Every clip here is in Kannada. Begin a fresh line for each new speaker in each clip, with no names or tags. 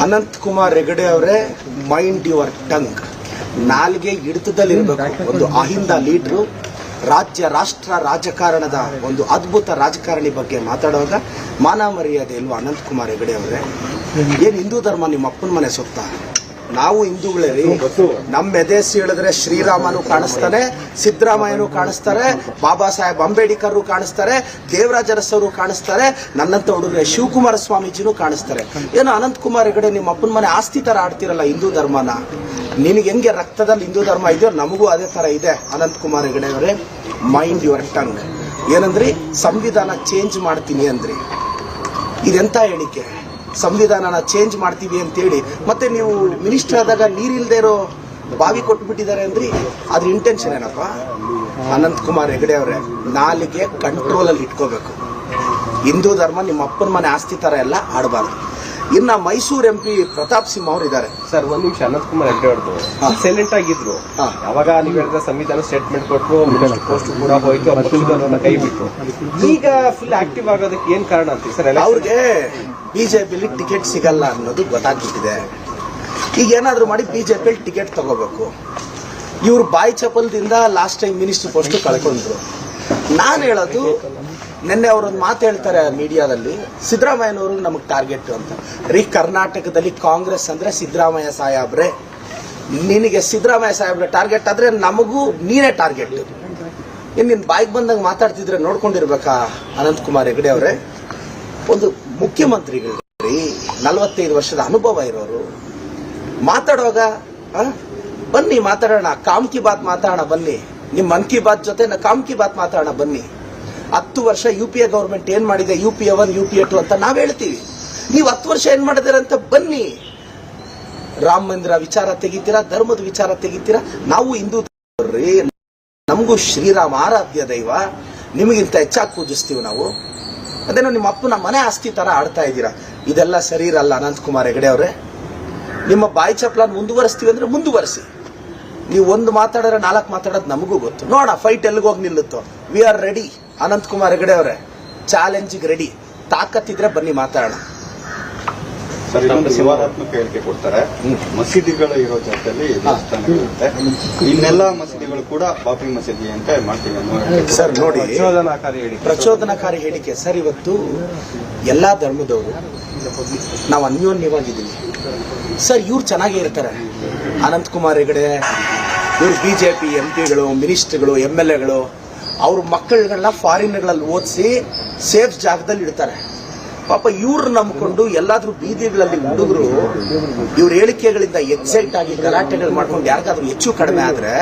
ಅನಂತ್ ಕುಮಾರ್ ಹೆಗಡೆ ಅವರೇ ಮೈಂಡ್ ಯುವರ್ ಟಂಗ್ ನಾಲ್ಗೆ ಹಿಡಿತದಲ್ಲಿರಬೇಕು. ಒಂದು ಅಹಿಂದ ಲೀಡ್ರು, ರಾಜ್ಯ, ರಾಷ್ಟ್ರ ರಾಜಕಾರಣದ ಒಂದು ಅದ್ಭುತ ರಾಜಕಾರಣಿ ಬಗ್ಗೆ ಮಾತಾಡುವಾಗ ಮಾನ ಮರ್ಯಾದೆ ಇಲ್ವಾ ಅನಂತ್ ಕುಮಾರ್ ಹೆಗಡೆ ಅವರೇ? ಏನ್ ಹಿಂದೂ ಧರ್ಮ ನಿಮ್ಮ ಅಪ್ಪನ ಮನೆ ಸೊತ್ತ? ನಾವು ಹಿಂದೂಗಳೇ ರೀ ನಮ್ಮ ಎದೆಸಿ ಹೇಳಿದ್ರೆ ಶ್ರೀರಾಮನು ಕಾಣಿಸ್ತಾನೆ ಸಿದ್ದರಾಮಯ್ಯನು ಕಾಣಿಸ್ತಾರೆ ಬಾಬಾ ಸಾಹೇಬ್ ಅಂಬೇಡ್ಕರ್ ಕಾಣಿಸ್ತಾರೆ ದೇವರಾಜ ಅರಸವರು ಕಾಣಿಸ್ತಾರೆ ನನ್ನಂತ ಹುಡುಗರೆ ಶಿವಕುಮಾರ ಸ್ವಾಮೀಜಿನೂ ಕಾಣಿಸ್ತಾರೆ. ಏನು ಅನಂತ್ ಕುಮಾರ್ ಹೆಗಡೆ ನಿಮ್ಮ ಅಪ್ಪನ ಮನೆ ಆಸ್ತಿ ತರ ಆಡ್ತಿರಲ್ಲ ಹಿಂದೂ ಧರ್ಮನ? ನಿನಗೆ ಹೆಂಗೆ ರಕ್ತದಲ್ಲಿ ಹಿಂದೂ ಧರ್ಮ ಇದೆಯೋ ನಮಗೂ ಅದೇ ತರ ಇದೆ ಅನಂತ್ ಕುಮಾರ್ ಹೆಗಡೆ ಅವರೇ. ಮೈಂಡ್ ಯುವರ್ ಟಂಗ್ ಏನಂದ್ರಿ? ಸಂವಿಧಾನ ಚೇಂಜ್ ಮಾಡ್ತೀನಿ ಅಂದ್ರಿ. ಇದೆಂತ ಹೇಳಿಕೆ? ಸಂವಿಧಾನನ ಚೇಂಜ್ ಮಾಡ್ತೀವಿ ಅಂತೇಳಿ, ಮತ್ತೆ ನೀವು ಮಿನಿಸ್ಟರ್ ಆದಾಗ ನೀರಿಲ್ಲದೆ ಇರೋ ಬಾವಿ ಕೊಟ್ಬಿಟ್ಟಿದ್ದಾರೆ ಅಂದ್ರಿ, ಅದ್ರ ಇಂಟೆನ್ಷನ್ ಏನಪ್ಪ? ಅನಂತ್ ಕುಮಾರ್ ಹೆಗಡೆ ಅವರೇ, ನಾಲಿಗೆ ಕಂಟ್ರೋಲ್ ಅಲ್ಲಿ ಇಟ್ಕೋಬೇಕು. ಹಿಂದೂ ಧರ್ಮ ನಿಮ್ಮ ಅಪ್ಪನ ಮನೆ ಆಸ್ತಿ ತರ ಎಲ್ಲ ಆಡಬಾರ್ದು. ಇನ್ನ ಮೈಸೂರು ಎಂ ಪಿ ಪ್ರತಾಪ್ ಸಿಂಹ ಅವರು ಇದ್ದಾರೆ
ಸರ್ ಒಂದ್ ನಿಮಿಷ ಅನಂತ್ ಕುಮಾರ್ ಹೆಗ್ಡೆ ಅವ್ರದ್ದು.
ಹಾ.
ಸೈಲೆಂಟ್ ಆಗಿದ್ರು. ಯಾವಾಗ ನೀವು ಹೇಳಿದ ಸಂವಿಧಾನ ಸ್ಟೇಟ್ಮೆಂಟ್ ಕೊಟ್ಟರು ಪೋಸ್ಟ್ ಕೂಡ ಹೋಯ್ತು ಅವ್ರ ಪಕ್ಷದವ್ರನ್ನ ಕೈ ಬಿಟ್ಟು ಈಗ ಫುಲ್ ಆಕ್ಟಿವ್ ಆಗೋದಕ್ಕೆ ಏನ್ ಕಾರಣ ಅಂತೀವಿ ಸರ್
ಅವ್ರಿಗೆ ಬಿಜೆಪಿಲಿ ಟಿಕೆಟ್ ಸಿಗಲ್ಲ ಅನ್ನೋದು ಗೊತ್ತಾಗ್ಬಿಟ್ಟಿದೆ. ಈಗ ಏನಾದ್ರು ಮಾಡಿ ಬಿಜೆಪಿಲಿ ಟಿಕೆಟ್ ತಗೋಬೇಕು. ಇವ್ರು ಬಾಯಿ ಚಪಲ್ದಿಂದ ಲಾಸ್ಟ್ ಟೈಮ್ ಮಿನಿಸ್ಟರ್ ಪೋಸ್ಟ್ ಕಳ್ಕೊಂಡ್ರು. ನಾನು ಹೇಳೋದು ನಿನ್ನೆ ಅವರೊಂದು ಮಾತು ಹೇಳ್ತಾರೆ ಮೀಡಿಯಾದಲ್ಲಿ, ಸಿದ್ದರಾಮಯ್ಯನವರು ನಮಗೆ ಟಾರ್ಗೆಟ್ ಅಂತ. ರೀ ಕರ್ನಾಟಕದಲ್ಲಿ ಕಾಂಗ್ರೆಸ್ ಅಂದರೆ ಸಿದ್ದರಾಮಯ್ಯ ಸಾಹೇಬ್ರೆ. ನಿನಗೆ ಸಿದ್ದರಾಮಯ್ಯ ಸಾಹೇಬ್ರೆ ಟಾರ್ಗೆಟ್ ಆದರೆ ನಮಗೂ ನೀನೇ ಟಾರ್ಗೆಟ್ ಇನ್ನು ನಿನ್ನ ಬಾಯಿಗೆ ಬಂದಂಗೆ ಮಾತಾಡ್ತಿದ್ರೆ ನೋಡ್ಕೊಂಡಿರ್ಬೇಕಾ ಅನಂತಕುಮಾರ್ ಹೆಗಡೆ ಅವರೇ? ಒಂದು ಮುಖ್ಯಮಂತ್ರಿಗಳು ನಲವತ್ತೈದು ವರ್ಷದ ಅನುಭವ ಇರೋರು. ಮಾತಾಡುವಾಗ ಬನ್ನಿ ಮಾತಾಡೋಣ, ಕಾಮ್ ಕಿ ಬಾತ್ ಮಾತಾಡೋಣ ಬನ್ನಿ. ನಿಮ್ಮ ಮನ್ ಕಿ ಬಾತ್ ಜೊತೆ ಕಾಮ್ ಕಿ ಬಾತ್ ಮಾತಾಡೋಣ ಬನ್ನಿ. ಹತ್ತು ವರ್ಷ ಯು ಪಿ ಎ ಗೌರ್ಮೆಂಟ್ ಏನ್ ಮಾಡಿದೆ? U P A one U P A two ಅಂತ ನಾವ್ ಹೇಳ್ತೀವಿ. ನೀವು ಹತ್ತು ವರ್ಷ ಏನ್ ಮಾಡಿದಾರೆ ಅಂತ ಬನ್ನಿ. ರಾಮ ಮಂದಿರ ವಿಚಾರ ತೆಗಿತೀರಾ? ಧರ್ಮದ ವಿಚಾರ ತೆಗಿತೀರಾ? ನಾವು ಹಿಂದೂ ನಮಗೂ ಶ್ರೀರಾಮ ಆರಾಧ್ಯ ದೈವ. ನಿಮಗಿಂತ ಹೆಚ್ಚಾಗಿ ಪೂಜಿಸ್ತೀವಿ ನಾವು. ಅದೇನು ನಿಮ್ಮ ಅಪ್ಪನ ಮನೆ ಆಸ್ತಿ ತರ ಆಡ್ತಾ ಇದ್ದೀರಾ? ಇದೆಲ್ಲ ಸರಿ ಇರಲ್ಲ ಅನಂತ್ ಕುಮಾರ್ ಹೆಗಡೆ ಅವರೇ. ನಿಮ್ಮ ಬಾಯಿ ಚಪ್ಲನ್ ಮುಂದುವರಿಸ್ತೀವಿ ಅಂದ್ರೆ ಮುಂದುವರೆಸಿ. ನೀವು ಒಂದು ಮಾತಾಡಿದ್ರೆ ನಾಲ್ಕು ಮಾತಾಡೋದು ನಮಗೂ ಗೊತ್ತು. ನೋಡ ಫೈಟ್ ಎಲ್ಲಿಗೋಗಿ ನಿಲ್ಲುತ್ತೋ? We are ready Ananth Kumar Hegde ಅವರೇ ಚಾಲೆಂಜಿಗೆ ರೆಡಿ ತಾಕತ್ತಿದ್ರೆ ಬನ್ನಿ ಮಾತಾಡೋಣ.
ಸರ್ ಇನ್ನೊಂದು ವಿವಾದಾತ್ಮಕ ಹೇಳಿಕೆ ಕೊಡ್ತಾರೆ. ಮಸೀದಿಗಳು ಇರೋ ಜಾಗದಲ್ಲಿ ದೇವಸ್ಥಾನಗಳಿರುತ್ತೆ. ಇನ್ನೆಲ್ಲ ಮಸೀದಿಗಳು ಕೂಡ ಬಾಪಿ ಮಸೀದಿ ಅಂತ ಮಾಡ್ತೀವಿ
ಸರ್ ನೋಡಿ
ಪ್ರಚೋದನಾಕಾರಿ ಹೇಳಿಕೆ.
ಪ್ರಚೋದನಕಾರಿ ಹೇಳಿಕೆ. ಸರ್ ಇವತ್ತು ಎಲ್ಲಾ ಧರ್ಮದವರು ನಾವು ಅನ್ಯೋನ್ಯವಾಗಿದ್ದೀವಿ. ಸರ್ ಇವ್ರು ಚೆನ್ನಾಗೇ ಇರ್ತಾರೆ. ಅನಂತಕುಮಾರ್ ಹೆಗಡೆ ಇವ್ರು ಬಿಜೆಪಿ ಎಂ ಪಿಗಳು ಮಿನಿಸ್ಟರ್ಗಳು ಎಂ ಎಲ್ ಎಗಳು ಅವ್ರ ಮಕ್ಕಳುಗಳನ್ನ ಫಾರಿನ್ಗಳಲ್ಲಿ ಓದಿಸಿ ಸೇಫ್ ಜಾಗದಲ್ಲಿ ಇಡ್ತಾರೆ. ಪಾಪ ಇವ್ರು ನಂಬಿಕೊಂಡು ಎಲ್ಲಾದ್ರೂ ಬೀದಿಗಳಲ್ಲಿ ಹುಡುಗರು ಇವ್ರ ಹೇಳಿಕೆಗಳಿಂದ ಎಕ್ಸೈಟ್ ಆಗಿ ಗಲಾಟೆಗಳು ಮಾಡ್ಕೊಂಡು ಯಾರಿಗಾದ್ರೂ ಹೆಚ್ಚು ಕಡಿಮೆ ಆದ್ರೆ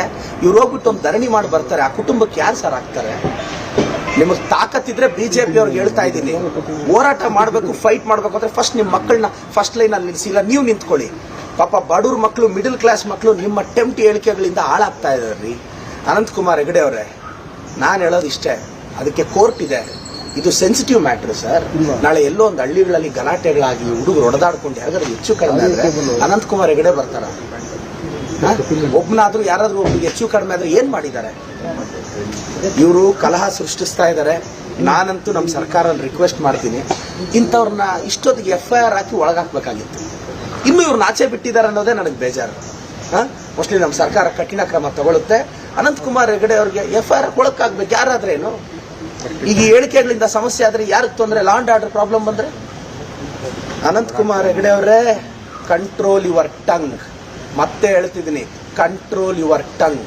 ಇವ್ರು ಹೋಗ್ಬಿಟ್ಟು ಒಂದು ಧರಣಿ ಮಾಡಿ ಬರ್ತಾರೆ. ಆ ಕುಟುಂಬಕ್ಕೆ ಯಾರು ಸರ್ ಆಗ್ತಾರೆ? ನಿಮಗೆ ತಾಕತ್ತಿದ್ರೆ ಬಿಜೆಪಿ ಅವ್ರಿಗೆ ಹೇಳ್ತಾ ಇದ್ದೀನಿ. ಹೋರಾಟ ಮಾಡಬೇಕು ಫೈಟ್ ಮಾಡಬೇಕು ಅಂದ್ರೆ ಫಸ್ಟ್ ನಿಮ್ಮ ಮಕ್ಕಳನ್ನ ಫಸ್ಟ್ ಲೈನ್ ಅಲ್ಲಿ ನಿಲ್ಸಿಲ್ಲ ನೀವು ನಿಂತ್ಕೊಳ್ಳಿ. ಪಾಪ ಬಡವ್ರ ಮಕ್ಕಳು ಮಿಡಲ್ ಕ್ಲಾಸ್ ಮಕ್ಕಳು ನಿಮ್ಮ ಟೆಂಪ್ಟ್ ಹೇಳಿಕೆಗಳಿಂದ ಹಾಳಾಗ್ತಾ ಇದ್ದಾರೆ ರೀ ಅನಂತ್ ಕುಮಾರ್ ಹೆಗಡೆ ಅವರೇ ನಾನು ಹೇಳೋದು ಇಷ್ಟೇ. ಅದಕ್ಕೆ ಕೋರ್ಟ್ ಇದೆ. ಇದು ಸೆನ್ಸಿಟಿವ್ ಮ್ಯಾಟ್ರ್ ಸರ್ ನಾಳೆ ಎಲ್ಲೋ ಒಂದು ಹಳ್ಳಿಗಳಲ್ಲಿ ಗಲಾಟೆಗಳಾಗಿ ಹುಡುಗರು ಹೊಡೆದಾಡ್ಕೊಂಡು ಯಾರಾದ್ರೂ ಹೆಚ್ಚು ಕಡಿಮೆ ಆದ್ರೆ ಅನಂತಕುಮಾರ್ ಹೆಗಡೆ ಬರ್ತಾರ. ಒಬ್ಬನಾದ್ರೂ ಯಾರಾದ್ರೂ ಒಬ್ರಿಗೆ ಹೆಚ್ಚು ಕಡಿಮೆ ಆದ್ರೆ ಏನ್ ಮಾಡಿದ್ದಾರೆ? ಇವರು ಕಲಹ ಸೃಷ್ಟಿಸ್ತಾ ಇದ್ದಾರೆ ನಾನಂತೂ ನಮ್ಮ ಸರ್ಕಾರ ರಿಕ್ವೆಸ್ಟ್ ಮಾಡ್ತೀನಿ. ಇಂಥವ್ರನ್ನ ಇಷ್ಟೊತ್ತಿಗೆ ಎಫ್ ಐ ಆರ್ ಹಾಕಿ ಒಳಗಾಕ್ಬೇಕಾಗಿತ್ತು. ಇನ್ನು ಇವ್ರನ್ನ ಆಚೆ ಬಿಟ್ಟಿದ್ದಾರೆ ಅನ್ನೋದೇ ನನಗೆ ಬೇಜಾರು. ಮೋಸ್ಟ್ಲಿ ನಮ್ಮ ಸರ್ಕಾರ ಕಠಿಣ ಕ್ರಮ ತಗೊಳುತ್ತೆ. ಅನಂತ್ ಕುಮಾರ್ ಹೆಗಡೆ ಅವ್ರಿಗೆ ಎಫ್ ಐ ಆರ್ ಕೊಳಕ್ಕಾಗ್ಬೇಕು ಯಾರಾದ್ರೇನು? ಈಗ ಹೇಳಿಕೆಗಳಿಂದ ಸಮಸ್ಯೆ ಆದ್ರೆ ಯಾರಿಗೆ ತೊಂದರೆ? ಲಾಂಡ್ ಆರ್ಡರ್ ಪ್ರಾಬ್ಲಮ್ ಬಂದ್ರೆ? ಅನಂತ್ ಕುಮಾರ್ ಹೆಗಡೆ ಅವರೇ ಕಂಟ್ರೋಲ್ ಯುವರ್ ಟಂಗ್ ಮತ್ತೆ ಹೇಳ್ತಿದ್ದೀನಿ ಕಂಟ್ರೋಲ್ ಯುವರ್ ಟಂಗ್